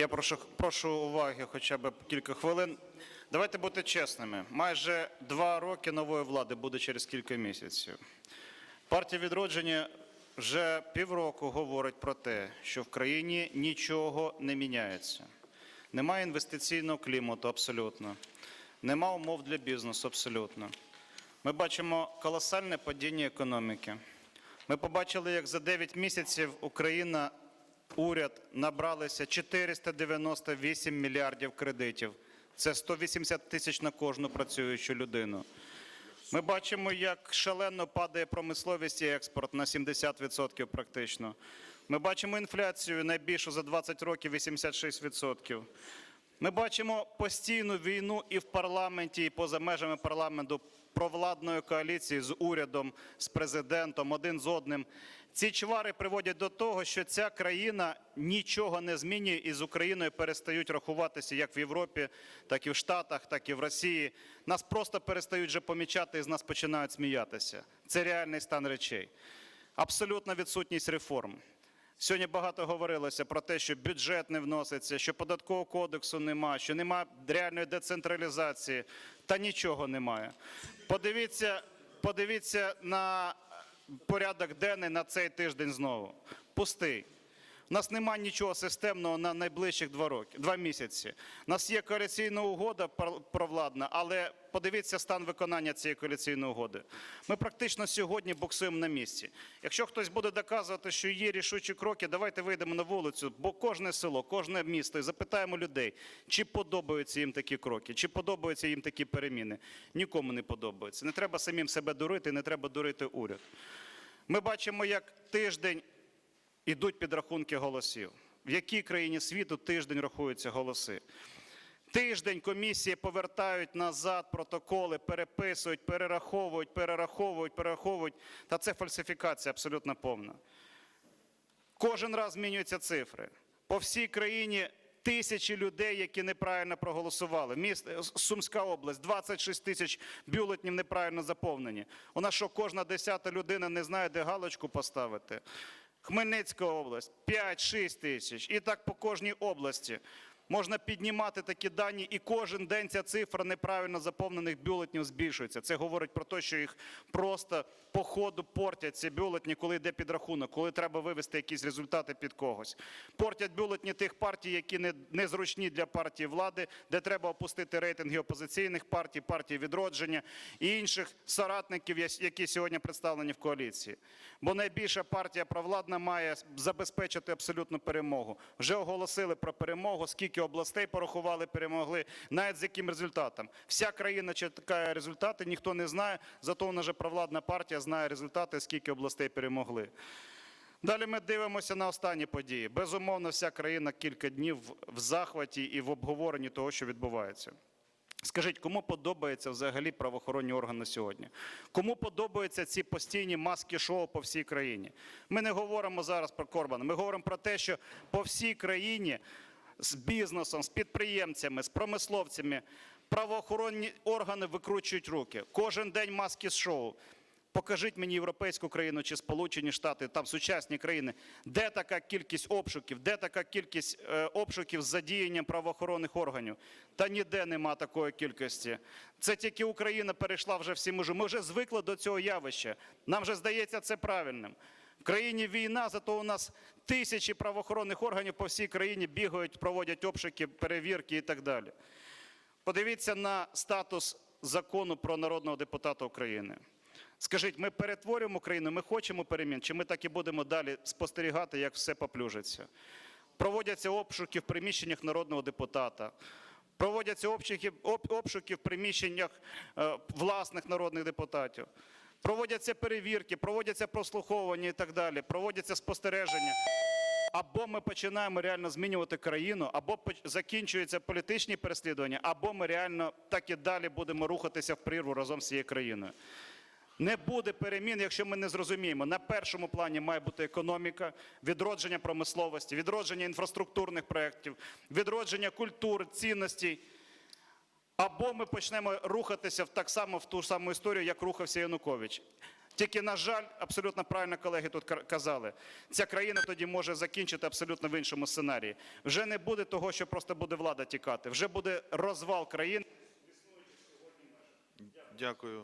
Я прошу, прошу уваги хоча б кілька хвилин. Давайте бути чесними. Майже два роки нової влади буде через кілька місяців. Партія відродження вже півроку говорить про те, що в країні нічого не міняється. Немає інвестиційного клімату абсолютно. Нема умов для бізнесу абсолютно. Ми бачимо колосальне падіння економіки. Ми побачили, як за 9 місяців Україна, уряд набралися 498 мільярдів кредитів. Це 180 тисяч на кожну працюючу людину. Ми бачимо, як шалено падає промисловість і експорт на 70% практично. Ми бачимо інфляцію найбільшу за 20 років 86%. Ми бачимо постійну війну і в парламенті, і поза межами парламенту провладної коаліції з урядом, з президентом, один з одним. Ці чвари приводять до того, що ця країна нічого не змінює і з Україною перестають рахуватися як в Європі, так і в Штатах, так і в Росії. Нас просто перестають вже помічати і з нас починають сміятися. Це реальний стан речей. Абсолютна відсутність реформ. Сьогодні багато говорилося про те, що бюджет не вноситься, що податкового кодексу нема, що нема реальної децентралізації. Та нічого немає. Подивіться, подивіться на порядок денний на цей тиждень знову. Пустий. У нас немає нічого системного на найближчих два роки, два місяці. У нас є коаліційна угода провладна, але подивіться стан виконання цієї коаліційної угоди. Ми практично сьогодні буксуємо на місці. Якщо хтось буде доказувати, що є рішучі кроки, давайте вийдемо на вулицю, бо кожне село, кожне місто і запитаємо людей, чи подобаються їм такі кроки, чи подобаються їм такі переміни. Нікому не подобається. Не треба самим себе дурити, не треба дурити уряд. Ми бачимо, як тиждень ідуть підрахунки голосів. В якій країні світу тиждень рахуються голоси? Тиждень комісії повертають назад протоколи, переписують, перераховують, перераховують, перераховують. Та це фальсифікація абсолютно повна. Кожен раз змінюються цифри. По всій країні тисячі людей, які неправильно проголосували. Міст, Сумська область, 26 тисяч бюлетнів неправильно заповнені. У нас що, кожна десята людина не знає, де галочку поставити? Хмельницька область 5-6 тисяч. І так по кожній області. Можна піднімати такі дані, і кожен день ця цифра неправильно заповнених бюлетнів збільшується. Це говорить про те, що їх просто по ходу портять ці бюлетні, коли йде підрахунок, коли треба вивести якісь результати під когось. Портять бюлетні тих партій, які не, незручні для партії влади, де треба опустити рейтинги опозиційних партій, партії відродження і інших соратників, які сьогодні представлені в коаліції. Бо найбільша партія провладна має забезпечити абсолютну перемогу. Вже оголосили про перемогу, скільки областей порахували, перемогли, навіть з яким результатом. Вся країна чекає результати, ніхто не знає, зато вона же провладна партія знає результати, скільки областей перемогли. Далі ми дивимося на останні події. Безумовно, вся країна кілька днів в захваті і в обговоренні того, що відбувається. Скажіть, кому подобаються взагалі правоохоронні органи сьогодні? Кому подобаються ці постійні маски-шоу по всій країні? Ми не говоримо зараз про Корбана, ми говоримо про те, що по всій країні з бізнесом, з підприємцями, з промисловцями правоохоронні органи викручують руки. Кожен день маски-шоу. Покажіть мені європейську країну чи Сполучені Штати, там сучасні країни, де така кількість обшуків, де така кількість е, обшуків з задіянням правоохоронних органів. Та ніде нема такої кількості. Це тільки Україна перейшла вже всі межі. Ми вже звикли до цього явища. Нам вже здається це правильним. В країні війна, зато у нас тисячі правоохоронних органів по всій країні бігають, проводять обшуки, перевірки і так далі. Подивіться на статус закону про народного депутата України. Скажіть, ми перетворюємо Україну, ми хочемо перемін, чи ми так і будемо далі спостерігати, як все поплюжиться? Проводяться обшуки в приміщеннях народного депутата, проводяться обшуки, об- обшуки в приміщеннях е, власних народних депутатів, проводяться перевірки, проводяться прослуховування і так далі, проводяться спостереження. Або ми починаємо реально змінювати країну, або закінчуються політичні переслідування, або ми реально так і далі будемо рухатися в прірву разом з цією країною. Не буде перемін, якщо ми не зрозуміємо. На першому плані має бути економіка, відродження промисловості, відродження інфраструктурних проєктів, відродження культур, цінностей. Або ми почнемо рухатися так само в ту ж саму історію, як рухався Янукович. Тільки, на жаль, абсолютно правильно колеги тут казали, ця країна тоді може закінчити абсолютно в іншому сценарії. Вже не буде того, що просто буде влада тікати, вже буде розвал країни. Дякую.